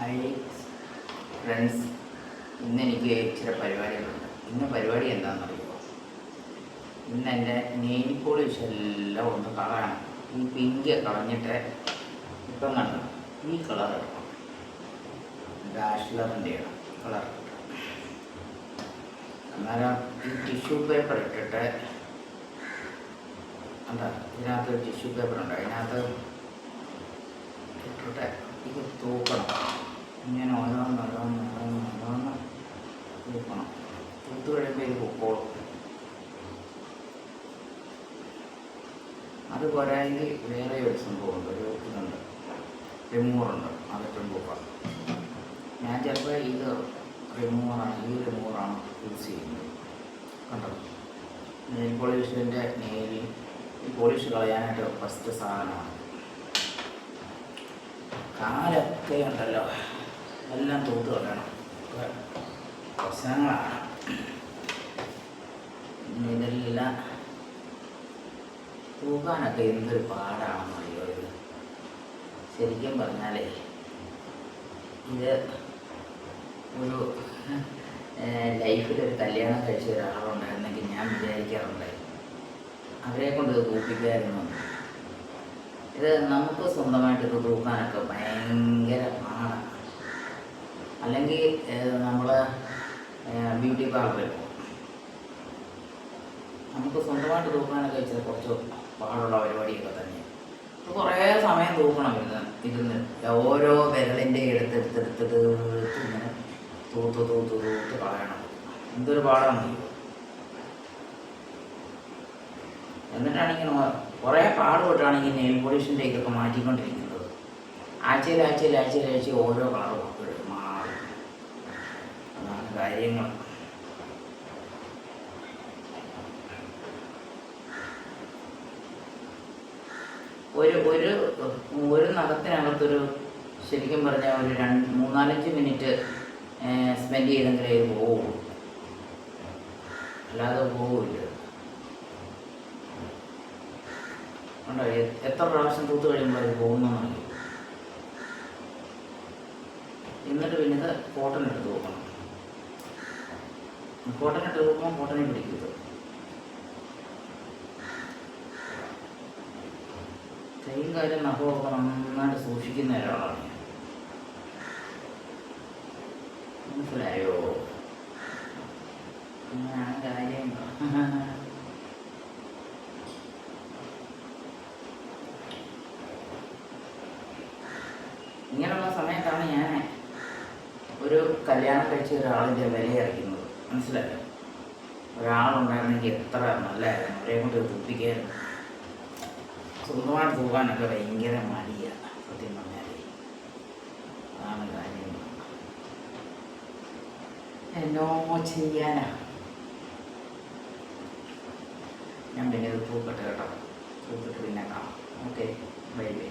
Hi friends ഇന്ന് എനിക്ക് ചില പരിപാടികളുണ്ട്. ഇന്ന് പരിപാടി എന്താണെന്ന് അറിയുമോ ഇന്ന് എന്റെ നെയിൽ പോളിഷ് എല്ലാം ഒന്ന് കളയണം. ഈ പിങ്ക് കളഞ്ഞിട്ട് ഇപ്പം കണ്ടു? ഈ കളർ എടുക്കണം. ഡാഷ്ലറിന്റെ കളർ അന്നേരം ഈ ടിഷ്യൂ പേപ്പർ ഇട്ടിട്ട് എന്താ ഇതിനകത്ത് ടിഷ്യൂ പേപ്പർ ഉണ്ട്. അതിനകത്ത് ഇട്ടിട്ട് ഇത് തൂക്കണം. ഇങ്ങനെ ഓരോന്ന് ഓരോന്ന് ഓരോന്ന് ഓരോന്ന് എടുക്കണം. തൂത്ത് കഴിയുമ്പോൾ ഇത് പൊക്കോളും. അത് പോരായെങ്കിൽ വേറെ ഒരു സംഭവമുണ്ട്. ഒരു ഇതുണ്ട്. റിമൂവറുണ്ട്. അതൊക്കെ തൂക്കാം ഞാൻ ചിലപ്പോൾ ഇത് റിമൂവറാണ് ഈ റിമൂവറാണ് യൂസ് ചെയ്യുന്നത്. കണ്ടോ? നെയിൽ പോളിഷിന്റെ നെയിൽ ഈ പോളിഷ് കളയാനായിട്ട് ഫസ്റ്റ് സാധനമാണ്. കാലൊക്കെ ഉണ്ടല്ലോ. എല്ലാം കളയണം ഒക്കെ പ്രശ്നങ്ങളാണ് ഇതെല്ലാം തൂക്കാനൊക്കെ എന്തൊരു പാടാണെന്ന് അറിയോ ഇത്? ശരിക്കും പറഞ്ഞാലേ ഇത് ഒരു ലൈഫിൽ ഒരു കല്യാണം കഴിച്ച ഒരാളുണ്ടായിരുന്നെങ്കിൽ ഞാൻ വിചാരിക്കാറുണ്ടായി അവരെ കൊണ്ട് ഇത് തൂപ്പിക്കായിരുന്നു ഇത് നമുക്ക് സ്വന്തമായിട്ട് ഇത് തൂക്കാനൊക്കെ ഭയങ്കര പാടാണ്. അല്ലെങ്കിൽ നമ്മൾ ബ്യൂട്ടി പാർലറിൽ പോകും നമുക്ക് സ്വന്തമായിട്ട് തൂക്കാനൊക്കെ ഇച്ചിരി കുറച്ച് പാടുള്ള പരിപാടിയൊക്കെ തന്നെ കുറേ സമയം തൂക്കണം ഇരുന്ന് ഇരുന്ന്. ഓരോ വിരലിന്റെ എടുത്തെടുത്തെടുത്ത് ഇങ്ങനെ തൂത്ത് തൂത്ത് തൂത്ത് കളയണം. എന്തൊരു പാടാണ് എന്നിട്ടാണ് ഇങ്ങനെ കുറേ പാടുപെട്ടാണ് ഈ നെയിൽ പോളിഷിന്റെ ഇതൊക്കെ മാറ്റിക്കൊണ്ടിരിക്കുന്നത്. ആഴ്ചയിൽ ആഴ്ചയിൽ ആഴ്ചയിൽ ആഴ്ചയിൽ ഓരോ കളർ മാറും. അതാണ് കാര്യങ്ങൾ. ഒരു ഒരു ഒരു നഖത്തിനകത്തൊരു ശരിക്കും പറഞ്ഞാൽ ഒരു രണ്ട് മൂന്നാലഞ്ച് മിനിറ്റ് സ്പെൻഡ് ചെയ്തെങ്കിലേ ഇത് പോവുള്ളൂ അല്ലാതെ പോവില്ല. എത്ര പ്രാവശ്യം തൂത്ത് കഴിയുമ്പോൾ അത് പോകുന്നറിയും എന്നിട്ട് പിന്നെ ഇത് കോട്ടൺ എടുത്ത് നോക്കണം കോട്ടൺ ഇട്ട് നോക്കുമ്പോൾ കോട്ടനെ പിടിക്കരുത് കൈയും കാര്യം നഖമൊക്കെ നന്നായിട്ട് സൂക്ഷിക്കുന്ന ഒരാളാണ്. മനസ്സിലായോ? അങ്ങനെയാണ് ഇങ്ങനെയുള്ള സമയത്താണ് ഞാൻ ഒരു കല്യാണം കഴിച്ച ഒരാളിന്റെ വില അറിയുന്നത്. മനസ്സിലായോ? ഒരാളുണ്ടായിരുന്നെങ്കിൽ എത്ര നല്ലതായിരുന്നു അവരെ കൊണ്ട് തൂപ്പിക്കായിരുന്നു സ്വന്തമായിട്ട് തൂക്കാനൊക്കെ ഭയങ്കര മടിയാണ് സത്യം പറഞ്ഞാൽ അതാണ് കാര്യം. എന്നോ ചെയ്യാനാ? ഞാൻ പിന്നെ തൂക്കട്ടെ കേട്ടോ. തൂക്കിട്ട് പിന്നെ കാണാം. Okay bye bye.